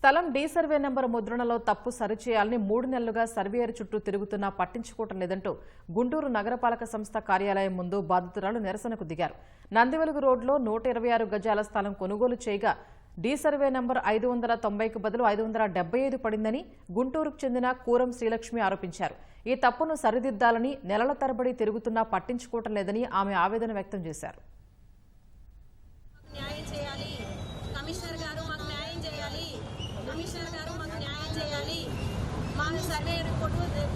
స్థలం D survey number ముద్రణలో తప్పు సరిచేయాలని మూడు నెలలుగా సర్వేయర్ చుట్టూ తిరుగుతున్నా పట్టించుకోవటం లేదంటూ గుంటూరు నగరపాలక సంస్థ కార్యాలయం ముందు బాధితురాలు నిరసనకు దిగారు. నందివెలుగు రోడ్లో నూట ఇరవై ఆరు గజాల స్థలం కొనుగోలు చేయగా డి సర్వే నంబర్ ఐదు వందల తొంభైకి బదులు ఐదు వందల డెబ్బై ఐదు పడిందని గుంటూరుకు చెందిన కూరం శ్రీలక్ష్మి ఆరోపించారు. ఈ తప్పును సరిదిద్దాలని నెలల తరబడి తిరుగుతున్నా పట్టించుకోవటం లేదని ఆమె ఆవేదన వ్యక్తం చేశారు. Daha üzerine konudur.